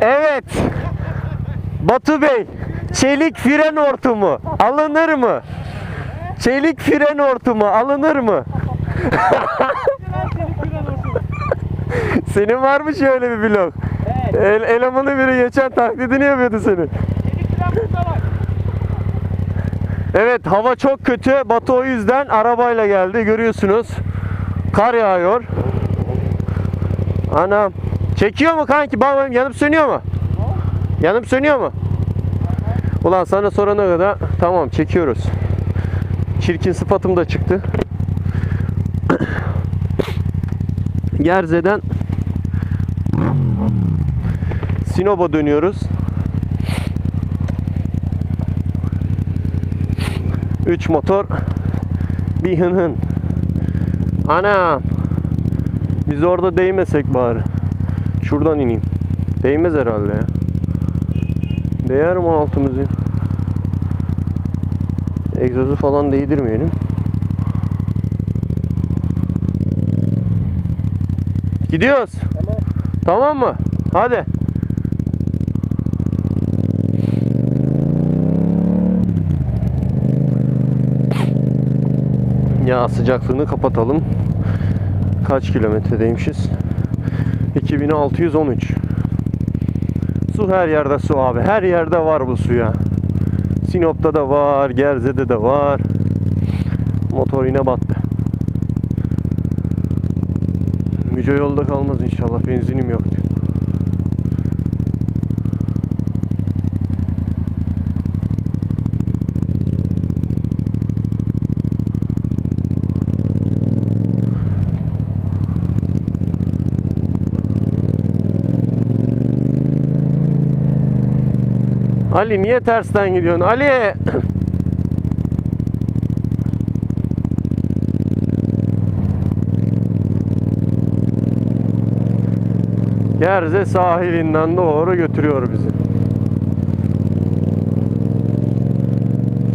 Evet. Batu Bey, çelik fren hortumu alınır mı? Çelik fren hortumu alınır mı? Senin var mı şöyle bir blok? El, elemanı biri geçen taklidini yapıyordu senin. Evet hava çok kötü. Batu o yüzden arabayla geldi. Görüyorsunuz. Kar yağıyor. Anam. Çekiyor mu kanki? Bak bakayım, yanıp sönüyor mu? Yanıp sönüyor mu? Ulan sana sorana kadar tamam çekiyoruz. Çirkin sıfatım da çıktı. Gerze'den Sinop'a dönüyoruz. 3 motor bir hın hın. Ana biz orada değmesek bari. Şuradan ineyim. Değmez herhalde ya. Değer mi altımızı? Egzozu falan değdirmeyelim. Gidiyoruz. Tamam. Tamam mı? Hadi. Ya sıcaklığını kapatalım. Kaç kilometredeymişiz? 2613. Su her yerde su abi. Her yerde var bu suya. Sinop'ta da var, Gerze'de de var. Motor yine battı. Müce yolda kalmaz inşallah. Benzinim yok. diyor. Ali niye tersten gidiyorsun? Ali! Gerze sahilinden doğru götürüyor bizi.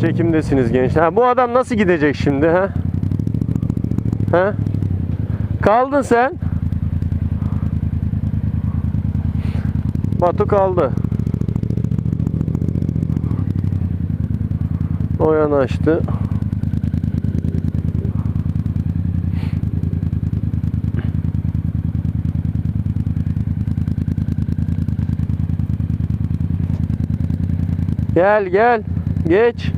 Çekimdesiniz gençler. Ha, bu adam nasıl gidecek şimdi ha? Ha? Kaldın sen. Batu kaldı. O yanaştı. Gel gel. Geç.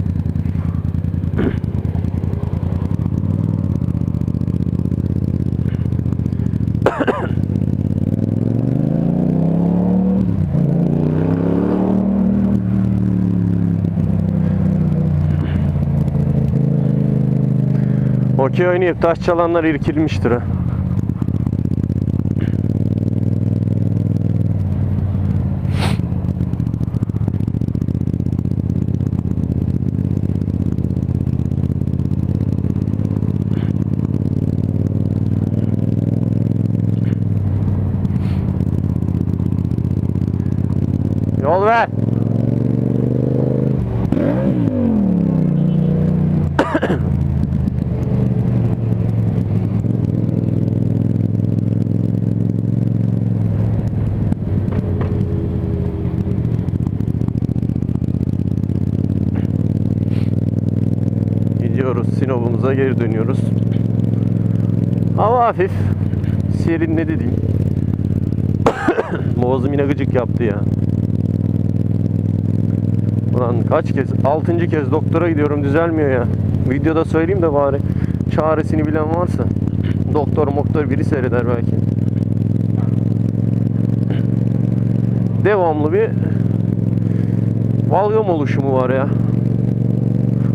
Okey oynayıp taş çalanlar irkilmiştir ha. Yol ver. Sinop'umuza geri dönüyoruz. Hava hafif. Serin ne diyeyim. Boğazım yine gıcık yaptı ya. Ulan kaç kez? Altıncı kez doktora gidiyorum düzelmiyor ya. Videoda söyleyeyim de bari. Çaresini bilen varsa. Doktor moktor biri seyreder belki. Devamlı bir valgam oluşumu var ya.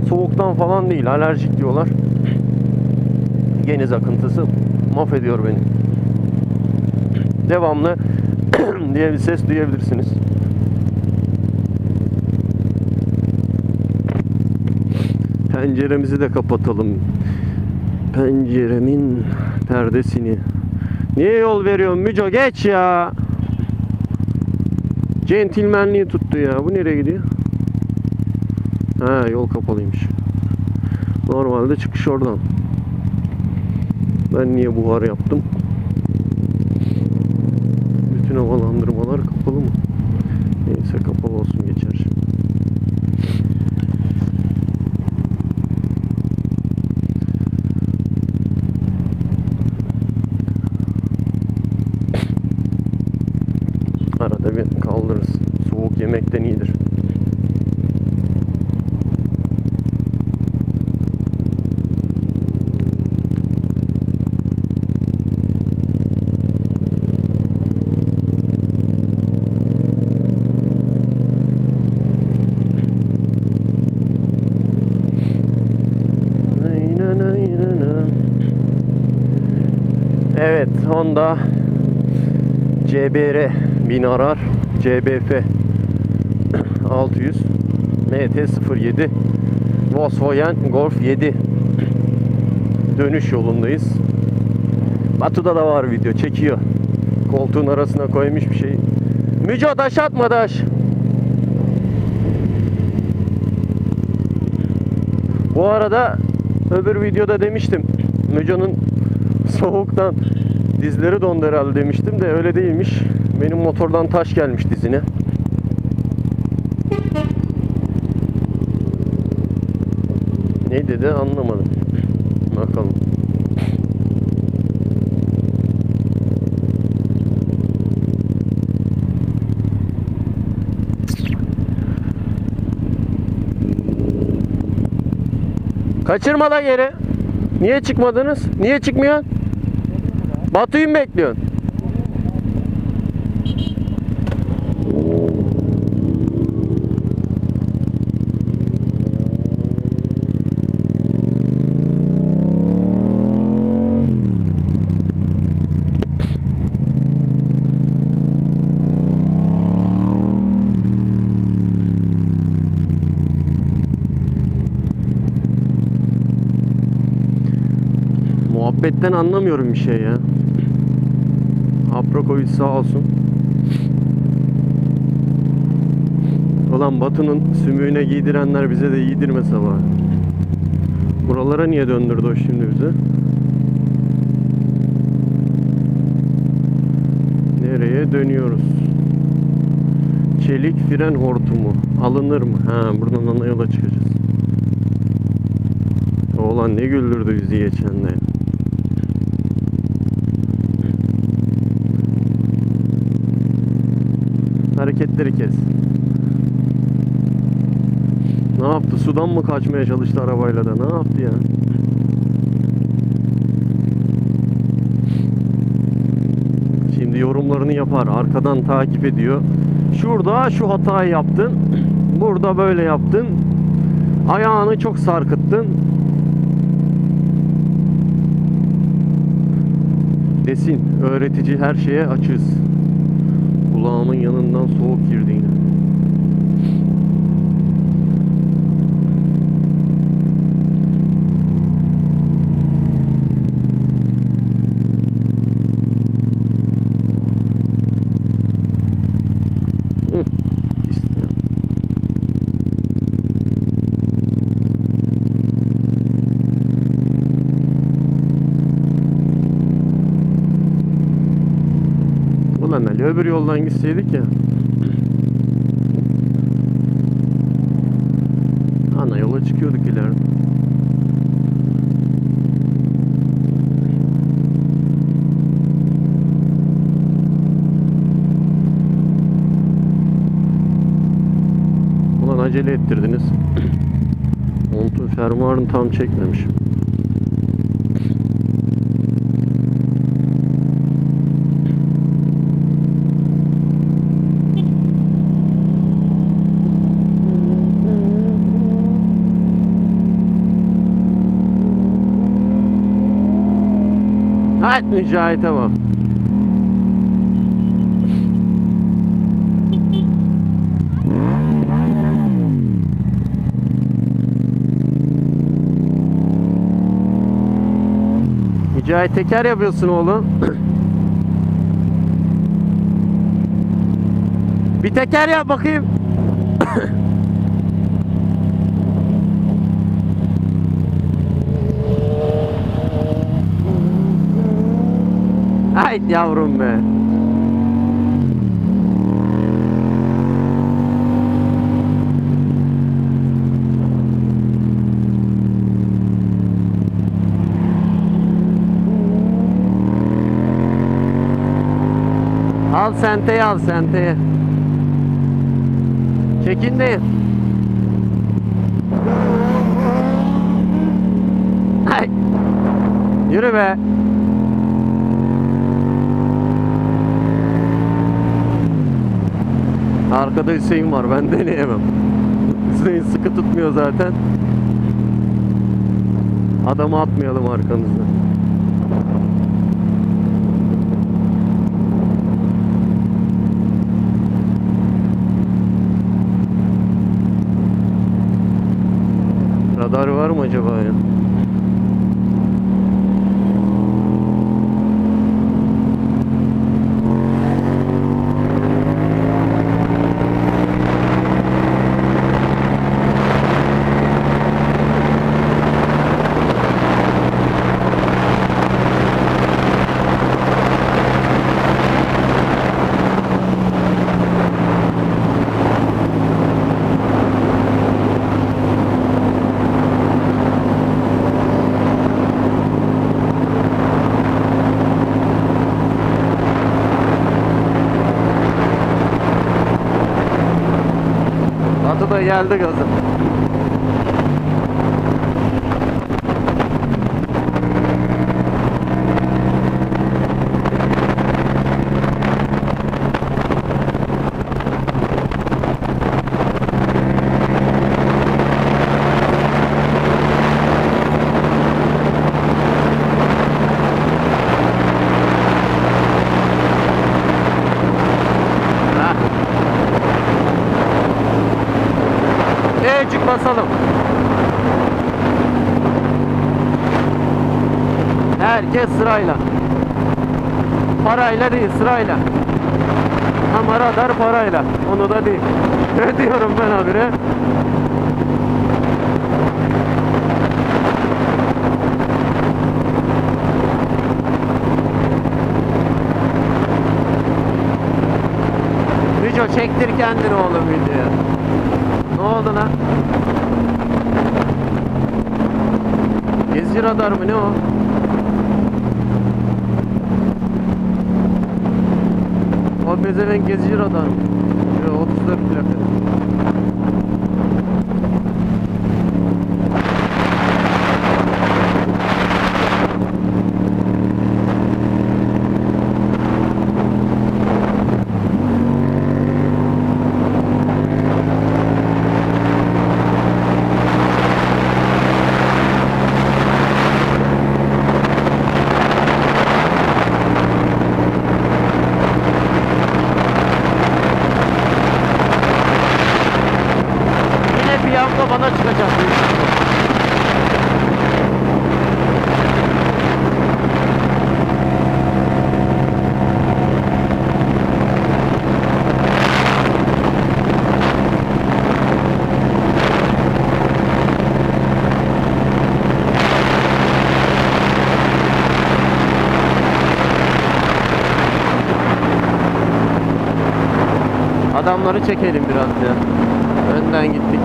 Soğuktan falan değil alerjik diyorlar. Geniz akıntısı mahvediyor beni. Devamlı diye bir ses duyabilirsiniz. Penceremizi de kapatalım. Penceremin perdesini. Niye yol veriyorsun Müco geç ya. Centilmenliği tuttu ya. Bu nereye gidiyor? Ha yol kapalıymış. Normalde çıkış oradan. Ben niye buhar yaptım? Bütün havalandırmalar kapalı mı? Neyse kapalı olsun geçer. Arada bir kaldırırız. Soğuk yemekten iyidir. Honda CBR 1000 arar CBF 600 MT-07 Volkswagen Golf 7 dönüş yolundayız. Batu'da da var video çekiyor. Koltuğun arasına koymuş bir şey. Müco taş atma taş. Bu arada öbür videoda demiştim. Müco'nun soğuktan dizleri dondu herhalde demiştim de öyle değilmiş. Benim motordan taş gelmiş dizine. Ne dedi anlamadım. Bakalım. Kaçırma da geri. Niye çıkmadınız? Niye çıkmıyorsun? Batu'yu mu bekliyorsun? Muhabbetten anlamıyorum bir şey ya. Aprokovic sağ olsun. Ulan Batu'nun sümüğüne giydirenler bize de giydirmese bari. Buralara niye döndürdü o şimdi bizi? Nereye dönüyoruz? Çelik fren hortumu alınır mı? Ha buradan ana yola çıkacağız. Oğlan ne güldürdü bizi geçen de. Hareketleri kes. Sudan mı kaçmaya çalıştı arabayla da? Ne yaptı ya? Şimdi yorumlarını yapar. Arkadan takip ediyor. Şurada şu hatayı yaptın. Burada böyle yaptın. Ayağını çok sarkıttın. Desin. Öğretici her şeye açız. Kulağımın yanından soğuk girdi yine. Hı, işte ya. Ulan Ali öbür yoldan gitseydik ya. Ana yola çıkıyorduk ileride. Ulan acele ettirdiniz. Montun fermuarını tam çekmemişim. Hadi Mücahit'e bak. Mücahit teker yapıyorsun oğlum. Bir teker yap bakayım. Ay yavrum be. Al senteye al senteye. Çekin değil. Ay. Yürü be. Arkada Hüseyin var ben deneyemem. Hüseyin sıkı tutmuyor zaten. Adamı atmayalım arkamızda. Radar var mı acaba ya? Atı da Herkes sırayla. Parayla değil sırayla. Ama radar parayla. Onu da değil. Ne diyorum ben habire? Müco çektir kendini oğlum videoya. Ne oldu lan? Gezi radar mı ne o? Radar mı? Yo, 34 plaka. Adamları çekelim biraz ya. Önden gittik.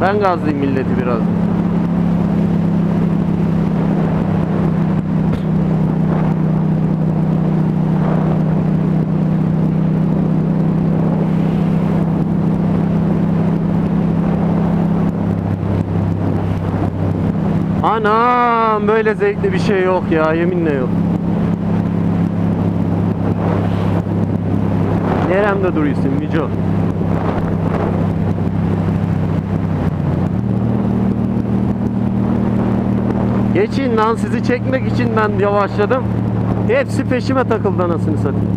Ben gazlayayım milleti biraz. Anam böyle zevkli bir şey yok ya yeminle yok. Neremde duruyorsun Mico? Geçin lan sizi çekmek için ben yavaşladım. Hepsi peşime takıldı anasını satayım.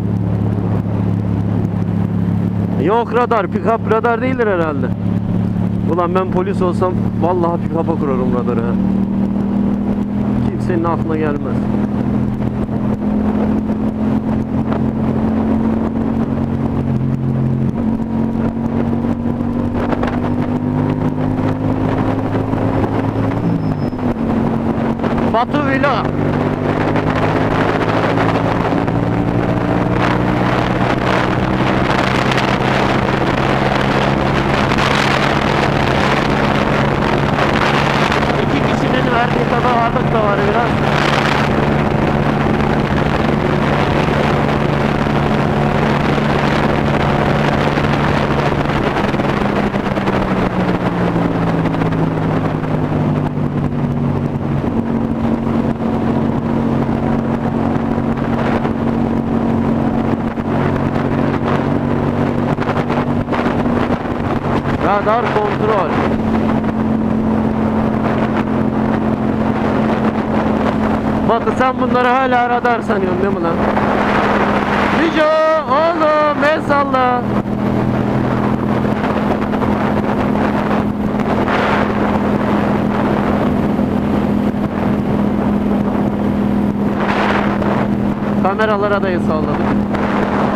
Yok radar, pick-up radar değildir herhalde. Ulan ben polis olsam vallahi pick-up'a kurarım radarı. Kimsenin aklına gelmez. Batu Villa. İki kişinin verdiği kadar ağırlık da var biraz. Radar kontrol. Batı sen bunları hala radar sanıyorsun değil mi lan? Nico oğlum el salla. Kameralara da el salladık.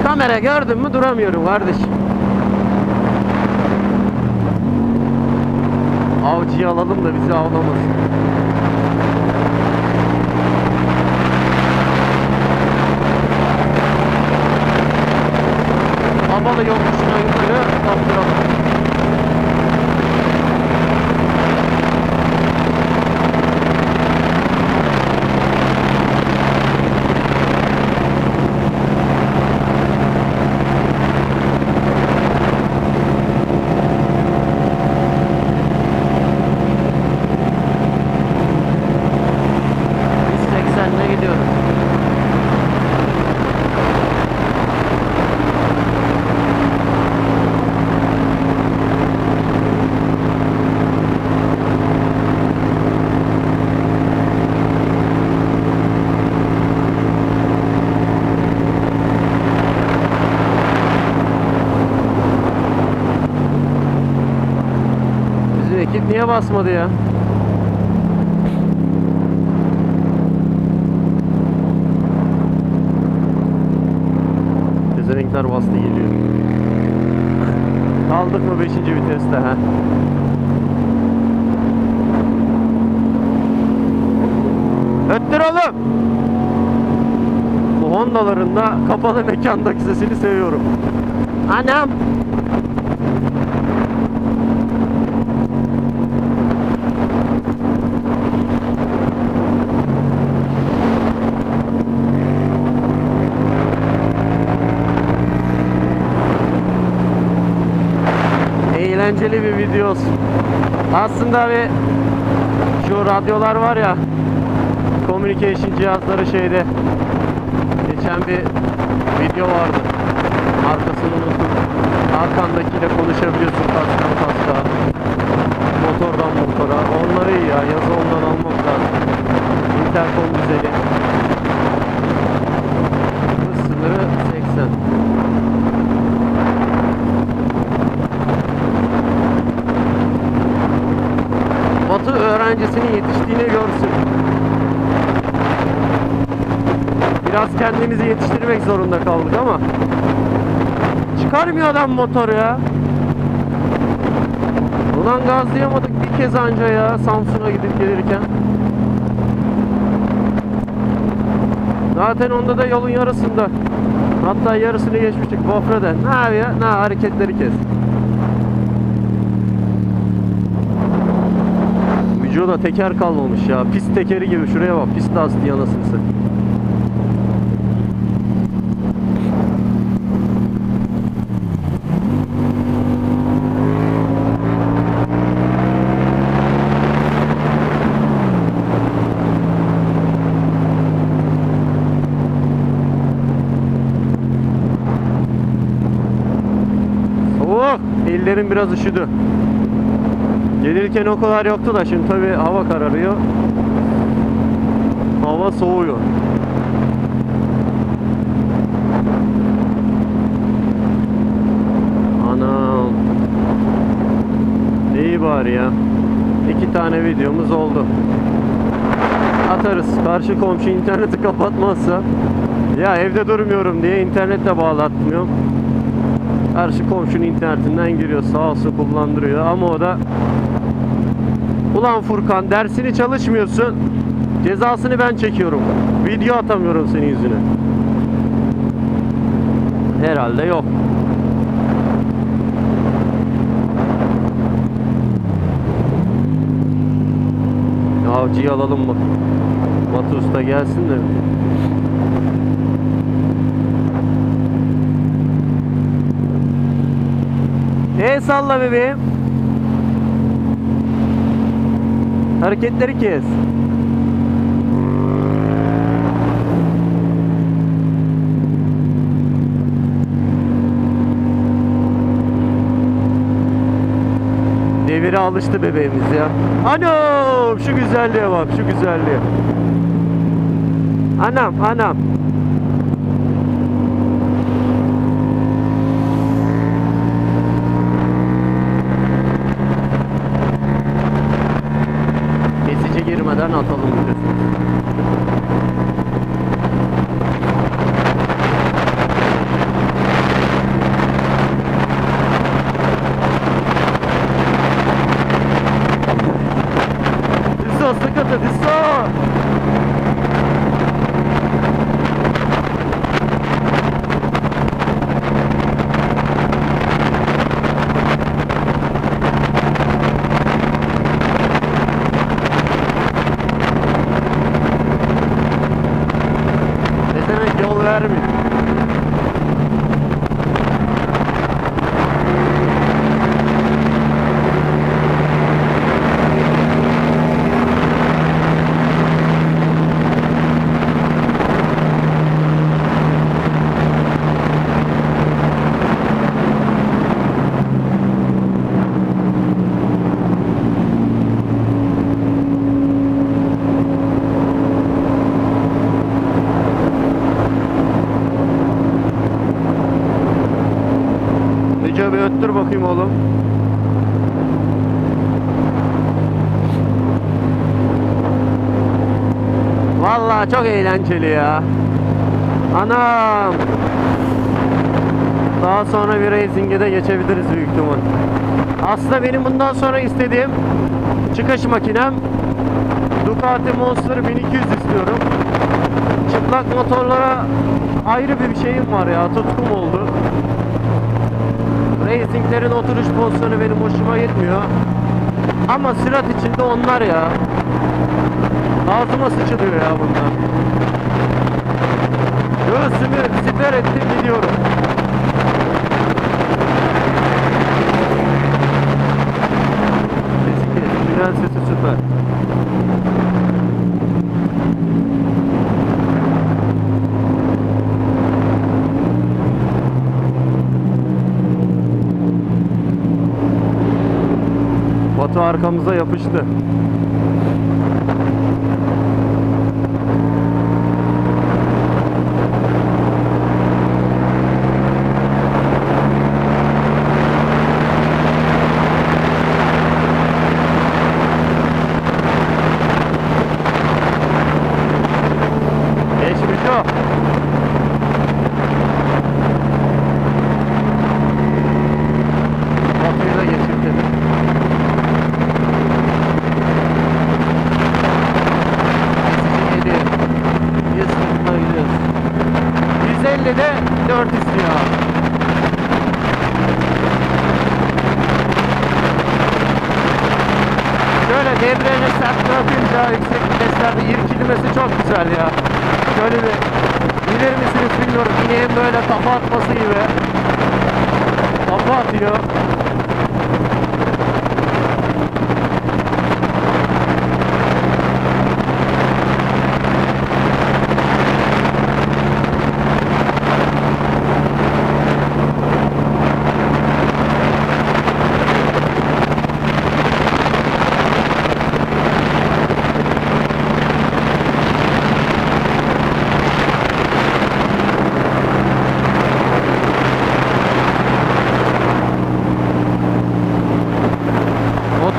Kamera gördün mü duramıyorum kardeşim. Avcıyı alalım da bizi avlamasın. Havalı yokuşuna yukarı kaptıralım. Biz 80'le gidiyoruz. Bizim ekip niye basmadı ya? Pezevenkler bastı geliyor. Kaldık mı 5. viteste ha? Öttür oğlum! Bu Honda'ların da kapalı mekandaki sesini seviyorum. Anam! Eğlenceli bir video olsun. Aslında bir şu radyolar var ya communication cihazları şeyde geçen bir video vardı. Arkasını unuttum. Arkandakiyle konuşabiliyorsun kasktan kaska. Kendimizi yetiştirmek zorunda kaldık ama çıkarmıyor adam motor ya. Ulan gazlayamadık bir kez anca ya Samsun'a gidip gelirken. Zaten onda da yolun yarısında. Hatta yarısını geçmiştik Bofra'da. Ne yapıyor? Ne hareketleri kes. Vücuda teker kalmamış ya. Pist tekeri gibi. Şuraya bak. Pist lastiği anasını satayım. Soğuk. Ellerim biraz üşüdü. Gelirken o kadar yoktu da şimdi tabi hava kararıyor. Hava soğuyor. Anam. İyi bari ya. İki tane videomuz oldu. Atarız. Karşı komşu interneti kapatmazsa. Ya evde durmuyorum diye internetle bağlatmıyorum. Karşı komşunun internetinden giriyor. Sağ olsun kullandırıyor. Ama o da Ulan Furkan dersini çalışmıyorsun. Cezasını ben çekiyorum. Video atamıyorum senin yüzüne. Herhalde yok. Avcıyı alalım mı? Batu Usta gelsin de. El salla bebeğim. Hareketleri kes. Yere alıştı bebeğimiz ya. Anam şu güzelliğe bak şu güzelliğe. Anam anam. Kesici girmeden atalım diyorsun. Disso sıkıntı Disso. Ne demek yol vermiyor. Nice bir öttür bakayım oğlum. Vallahi çok eğlenceli ya. Anam. Daha sonra bir racing'e de geçebiliriz büyük ihtimal. Aslında benim bundan sonra istediğim çıkış makinem Ducati Monster 1200 istiyorum. Çıplak motorlara ayrı bir şeyim var ya tutkum oldu. Racing'lerin oturuş pozisyonu benim hoşuma gitmiyor. Ama sürat içinde onlar ya. Ağzıma sıçılıyor ya bunlar. Göğsümü siper ettim gidiyorum. Tünel sesi süper. Batu arkamıza yapıştı. Geçmiş o. Batu'yu da geçirdi. geliyor. 140'la gidiyoruz. 150'de 4 istiyor. Şöyle debriyajı sert bırakınca yüksek viteslerde irkilimesi çok güzel ya. Şöyle bir bilir misiniz bilmiyorum. İneğin böyle kafa atması gibi. Kafa atıyor.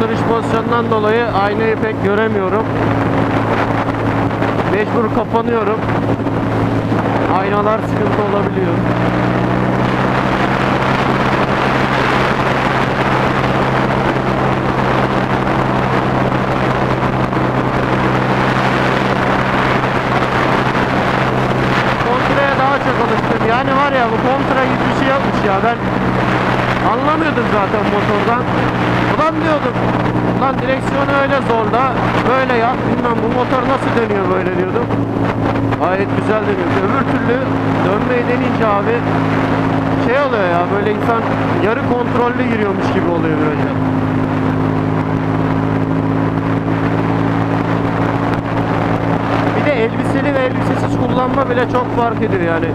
Oturuş pozisyonundan dolayı aynayı pek göremiyorum. Mecbur kapanıyorum. Aynalar sıkıntı olabiliyor. Kontraya daha çok alıştım. Yani var ya bu kontra gibi bir şey yapmış ya. Ben anlamıyordum zaten motordan. Ulan diyordum. Lan direksiyonu öyle zorla. Böyle yap. Bilmem bu motor nasıl dönüyor böyle diyordum. Gayet güzel dönüyor. Öbür türlü dönmeyi denince abi şey oluyor ya böyle insan yarı kontrollü giriyormuş gibi oluyor böyle. Bir de elbiseli ve elbisesiz kullan kullanma bile çok fark ediyor yani.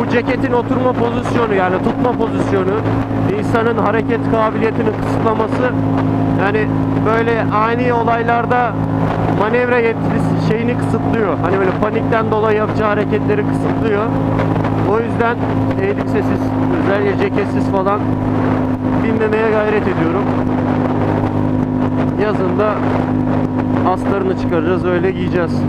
Bu ceketin oturma pozisyonu yani tutma pozisyonu insanın hareket kabiliyetini kısıtlaması yani böyle ani olaylarda manevra yetkisi şeyini kısıtlıyor. Hani böyle panikten dolayı yapacağı hareketleri kısıtlıyor. O yüzden elbisesiz, özellikle ceketsiz falan binmemeye gayret ediyorum. Yazında astarını çıkaracağız öyle giyeceğiz.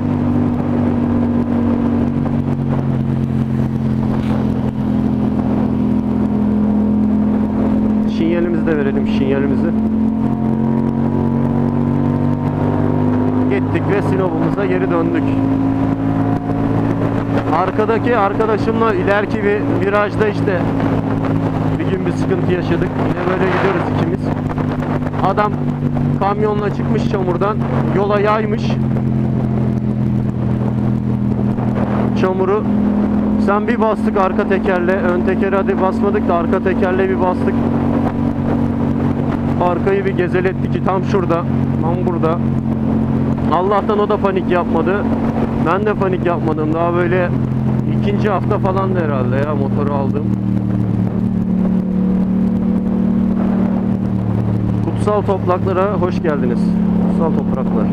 De verelim şinyelimizi. Gittik ve Sinop'umuza geri döndük. Arkadaki arkadaşımla ileriki bir virajda işte bir gün bir sıkıntı yaşadık. Yine böyle gidiyoruz ikimiz. Adam kamyonla çıkmış çamurdan yola yaymış. Çamuru sen bir bastık arka tekerle, ön tekere hadi basmadık da arka tekerle bir bastık. Arkayı bir gezeletti ki tam şurada, tam burada. Allah'tan o da panik yapmadı. Ben de panik yapmadım. Daha böyle ikinci hafta falan herhalde ya motoru aldım. Kutsal topraklara hoş geldiniz. Kutsal topraklar.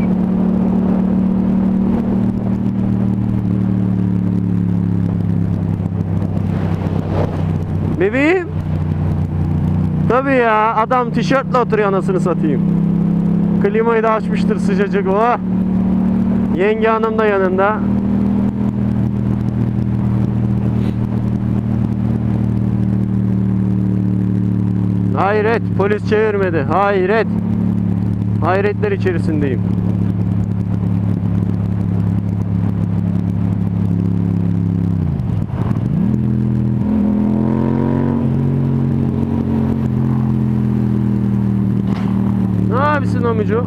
Bebeğim. Tabii ya adam tişörtle oturuyor anasını satayım. Klimayı da açmıştır sıcacık o. Yenge hanım da yanında. Hayret polis çevirmedi. Hayret. Hayretler içerisindeyim. Ne abisin amico?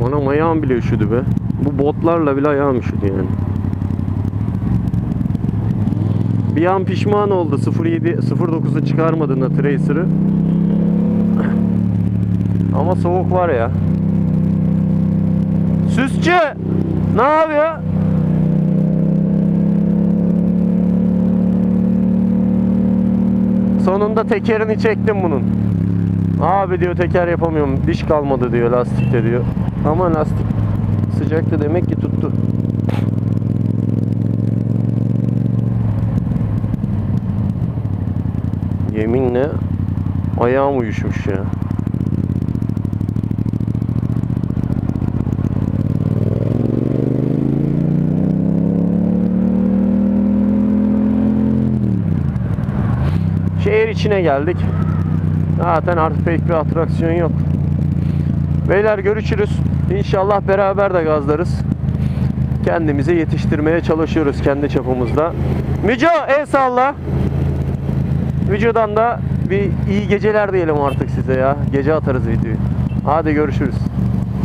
Bana ayağım bile üşüdü be. Bu botlarla bile ayağım üşüdü yani. Bir an pişman oldu 07 09'u çıkarmadığında Tracer'ı. Ama soğuk var ya. Süsçü! Ne yapıyor? Sonunda tekerini çektim bunun. Abi diyor teker yapamıyorum. Diş kalmadı diyor lastikte diyor. Ama lastik sıcaktı demek ki tuttu. Yeminle ayağım uyuşmuş ya. İçine geldik. Zaten artık pek bir atraksiyon yok. Beyler görüşürüz. İnşallah beraber de gazlarız. Kendimizi yetiştirmeye çalışıyoruz kendi çapımızda. Müco el salla. Müco'dan da bir iyi geceler diyelim artık size ya. Gece atarız videoyu. Hadi görüşürüz.